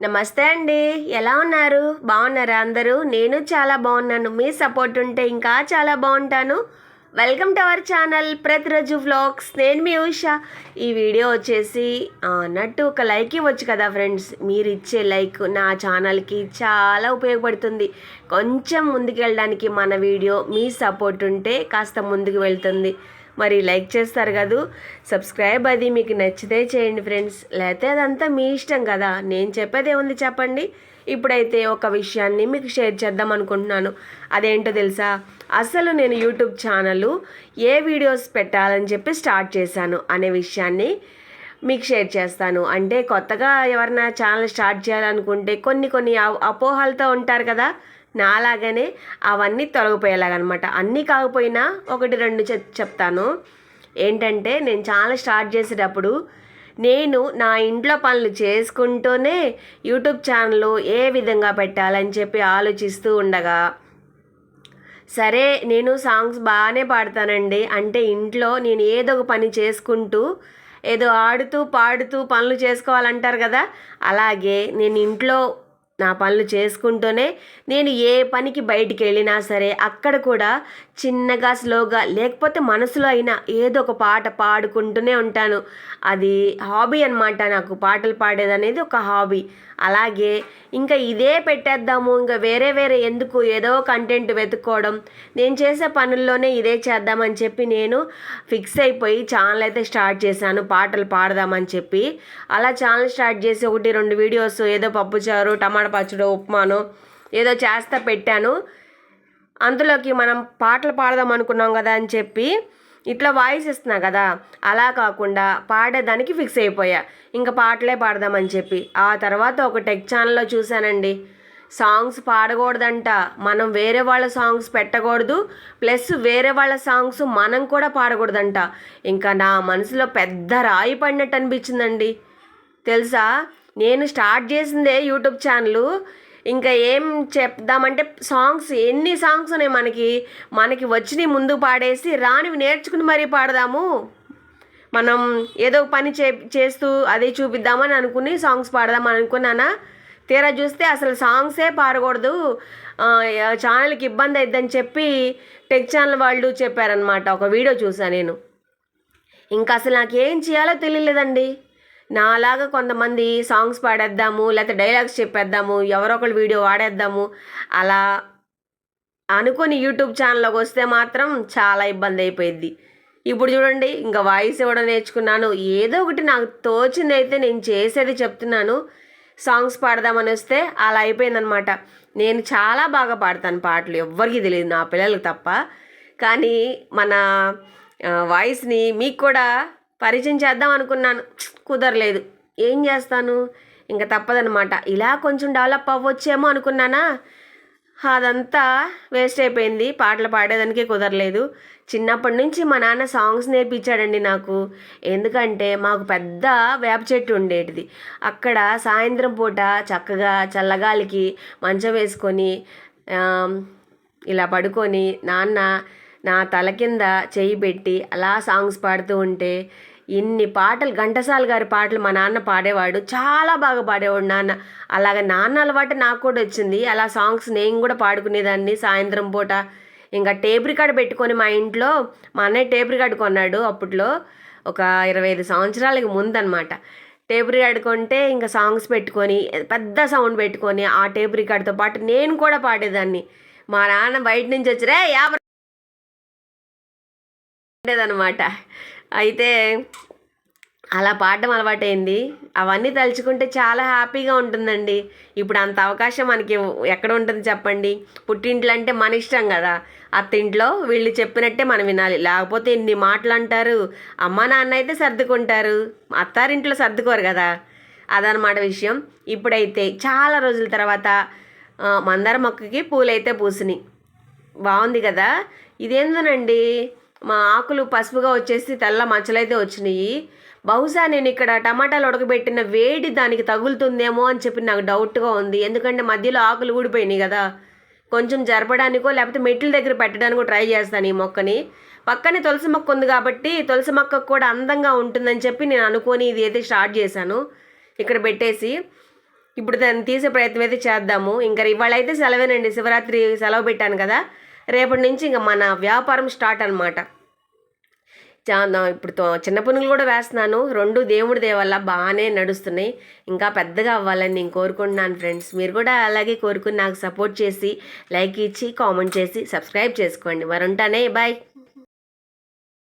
నమస్తే అండి. ఎలా ఉన్నారు? బాగున్నారా అందరూ? నేను చాలా బాగున్నాను. మీ సపోర్ట్ ఉంటే ఇంకా చాలా బాగుంటాను. వెల్కమ్ టు అవర్ ఛానల్ ప్రతిరోజు వ్లాగ్స్. నేను మీ ఉషా. ఈ వీడియో వచ్చేసి అన్నట్టు ఒక లైక్ ఇవ్వచ్చు కదా ఫ్రెండ్స్. మీరు ఇచ్చే లైక్ నా ఛానల్కి చాలా ఉపయోగపడుతుంది. కొంచెం ముందుకు వెళ్ళడానికి మన వీడియో మీ సపోర్ట్ ఉంటే కాస్త ముందుకు వెళ్తుంది. మరి లైక్ చేస్తారు కదూ సబ్స్క్రైబ్ అది మీకు నచ్చితే చేయండి ఫ్రెండ్స్. లేకపోతే అదంతా మీ ఇష్టం కదా. నేను చెప్పేది ఏముంది చెప్పండి. ఇప్పుడైతే ఒక విషయాన్ని మీకు షేర్ చేద్దాం అనుకుంటున్నాను. అదేంటో తెలుసా? అసలు నేను యూట్యూబ్ ఛానల్ ఏ వీడియోస్ పెట్టాలని చెప్పి స్టార్ట్ చేశాను అనే విషయాన్ని మీకు షేర్ చేస్తాను. అంటే కొత్తగా ఎవరైనా ఛానల్ స్టార్ట్ చేయాలనుకుంటే కొన్ని కొన్ని అపోహలతో ఉంటారు కదా. నాలాగానే అవన్నీ తొలగిపోయేలాగనమాట. అన్నీ కాకపోయినా ఒకటి రెండు చెప్ చెప్తాను. ఏంటంటే నేను చాలా స్టార్ట్ చేసేటప్పుడు నేను నా ఇంట్లో పనులు చేసుకుంటూనే యూట్యూబ్ ఛానల్ ఏ విధంగా పెట్టాలని చెప్పి ఆలోచిస్తూ ఉండగా సరే నేను సాంగ్స్ బాగానే పాడతానండి. అంటే ఇంట్లో నేను ఏదో ఒక పని చేసుకుంటూ ఏదో ఆడుతూ పాడుతూ పనులు చేసుకోవాలంటారు కదా అలాగే నేను ఇంట్లో నా పనులు చేసుకుంటూనే నేను ఏ పనికి బయటికి వెళ్ళినా సరే అక్కడ కూడా చిన్నగా స్లోగా లేకపోతే మనసులో అయినా ఏదో ఒక పాట పాడుకుంటూనే ఉంటాను. అది హాబీ అనమాట నాకు. పాటలు పాడేది అనేది ఒక హాబీ. అలాగే ఇంకా ఇదే పెట్టేద్దాము ఇంకా వేరే వేరే ఎందుకు ఏదో కంటెంట్ వెతుక్కోవడం. నేను చేసే పనుల్లోనే ఇదే చేద్దామని చెప్పి నేను ఫిక్స్ అయిపోయి ఛానల్ అయితే స్టార్ట్ చేశాను పాటలు పాడదామని చెప్పి. అలా ఛానల్ స్టార్ట్ చేసి ఒకటి రెండు వీడియోస్ ఏదో పప్పుచారు టమాటా పచ్చడి ఉప్మాను ఏదో చేస్తా పెట్టాను. అందులోకి మనం పాటలు పాడదాం అనుకున్నాం కదా అని చెప్పి ఇట్లా వాయిస్ ఇస్తున్నా కదా అలా కాకుండా పాడేదానికి ఫిక్స్ అయిపోయా. ఇంకా పాటలే పాడదామని చెప్పి. ఆ తర్వాత ఒక టెక్ ఛానల్లో చూశానండి. సాంగ్స్ పాడకూడదంట. మనం వేరే వాళ్ళ సాంగ్స్ పెట్టకూడదు. ప్లస్ వేరే వాళ్ళ సాంగ్స్ మనం కూడా పాడకూడదంట. ఇంకా నా మనసులో పెద్ద రాయి పడినట్టు అనిపించిందండి. తెలుసా? నేను స్టార్ట్ చేసిందే యూట్యూబ్ ఛానల్ ఇంకా ఏం చెప్దామంటే సాంగ్స్ ఎన్ని సాంగ్స్ ఉన్నాయి మనకి? మనకి వచ్చినవి ముందు పాడేసి రానివి నేర్చుకుని మరీ పాడదాము. మనం ఏదో పని చే చేస్తూ అదే చూపిద్దామని అనుకుని సాంగ్స్ పాడదామని అనుకున్నానా తీరా చూస్తే అసలు సాంగ్సే పాడకూడదు. ఛానల్కి ఇబ్బంది అయిద్దని చెప్పి టెక్ ఛానల్ వాళ్ళు చెప్పారనమాట ఒక వీడియో చూసా నేను. ఇంకా అసలు నాకేం చేయాలో తెలియలేదండి. నాలాగా కొంతమంది సాంగ్స్ పాడేద్దాము లేకపోతే డైలాగ్స్ చెప్పేద్దాము ఎవరో ఒకళ్ళు వీడియో వాడేద్దాము. అలా అనుకుని యూట్యూబ్ ఛానల్లోకి వస్తే మాత్రం చాలా ఇబ్బంది అయిపోయింది ఇప్పుడు చూడండి ఇంకా వాయిస్ ఇవ్వడం నేర్చుకున్నాను. ఏదో ఒకటి నాకు తోచింది అయితే నేను చేసేది చెప్తున్నాను. సాంగ్స్ పాడదామని వస్తే అలా అయిపోయిందనమాట. నేను చాలా బాగా పాడతాను పాటలు ఎవ్వరికీ తెలియదు నా పిల్లలకు తప్ప. కానీ మన వాయిస్ని మీకు కూడా పరిచయం చేద్దాం అనుకున్నాను. కుదరలేదు. ఏం చేస్తాను? ఇంకా తప్పదనమాట ఇలా కొంచెం డెవలప్ అవ్వచ్చేమో అనుకున్నానా? అదంతా వేస్ట్ అయిపోయింది. పాటలు పాడేదానికే కుదరలేదు. చిన్నప్పటి నుంచి మా నాన్న సాంగ్స్ నేర్పించాడండి నాకు. ఎందుకంటే మాకు పెద్ద వేప చెట్టు ఉండేటిది. అక్కడ సాయంత్రం పూట చక్కగా చల్లగాలికి మంచం వేసుకొని ఇలా పడుకొని నాన్న నా తల కింద చేయి పెట్టి అలా సాంగ్స్ పాడుతూ ఉంటే ఇన్ని పాటలు ఘంటసాల గారి పాటలు మా నాన్న పాడేవాడు. చాలా బాగా పాడేవాడు నాన్న. అలాగ నాన్న అలవాటు నాకు కూడా వచ్చింది. అలా సాంగ్స్ నేను కూడా పాడుకునేదాన్ని సాయంత్రం పూట. ఇంకా టేప్ రికార్డ్ పెట్టుకొని మా ఇంట్లో మా అన్నయ్య టేప్ రికార్డ్ కొన్నాడు అప్పట్లో. ఒక ఇరవై ఐదు సంవత్సరాలకి ముందనమాట. టేప్ రికార్డ్ కొంటే ఇంకా సాంగ్స్ పెట్టుకొని పెద్ద సౌండ్ పెట్టుకొని ఆ టేప్ రికార్డ్తో పాటు నేను కూడా పాడేదాన్ని. మా నాన్న బయట నుంచి వచ్చి రే యాభై ఉండేదనమాట అయితే అలా పాడడం అలవాటైంది. అవన్నీ తలుచుకుంటే చాలా హ్యాపీగా ఉంటుందండి. ఇప్పుడు అంత అవకాశం మనకి ఎక్కడ ఉంటుంది చెప్పండి? పుట్టింట్లో అంటే మన ఇష్టం కదా. అత్తింట్లో వీళ్ళు చెప్పినట్టే మనం వినాలి. లేకపోతే ఇన్ని మాటలు అంటారు అమ్మ నాన్న అయితే సర్దుకుంటారు. అత్తారింట్లో సర్దుకోరు కదా. అదనమాట విషయం. ఇప్పుడైతే చాలా రోజుల తర్వాత మందార మొక్కకి పూలైతే పూసినాయి. బాగుంది కదా? ఇదేందోనండి? మా ఆకులు పసుపుగా వచ్చేసి తెల్ల మచ్చలైతే వచ్చినాయి. బహుశా నేను ఇక్కడ టమాటాలు ఉడకబెట్టిన వేడి దానికి తగులుతుందేమో అని చెప్పి నాకు డౌట్గా ఉంది. ఎందుకంటే మధ్యలో ఆకులు ఊడిపోయినాయి కదా. కొంచెం జరపడానికో లేకపోతే మెట్ల దగ్గర పెట్టడానికో ట్రై చేస్తాను ఈ మొక్కని. పక్కనే తులసి మొక్క ఉంది కాబట్టి తులసి మొక్కకు కూడా అందంగా ఉంటుందని చెప్పి నేను అనుకొని ఇది అయితే స్టార్ట్ చేశాను. ఇక్కడ పెట్టేసి ఇప్పుడు దాన్ని తీసే ప్రయత్నం అయితే చేద్దాము. ఇంకా ఇవాళ అయితే సెలవేనండి. శివరాత్రి సెలవు పెట్టాను కదా. రేపటి నుంచి ఇంకా మన వ్యాపారం స్టార్ట్ అనమాట ఇప్పుడు తో- చిన్న పునుగులు కూడా వేస్తున్నాను. రెండు దేవుడి దేవల్ల బాగానే నడుస్తున్నాయి. ఇంకా పెద్దగా అవ్వాలని నేను కోరుకుంటున్నాను ఫ్రెండ్స్. మీరు కూడా అలాగే కోరుకుని నాకు సపోర్ట్ చేసి లైక్ ఇచ్చి కామెంట్ చేసి సబ్స్క్రైబ్ చేసుకోండి. మరి ఉంటానే బాయ్.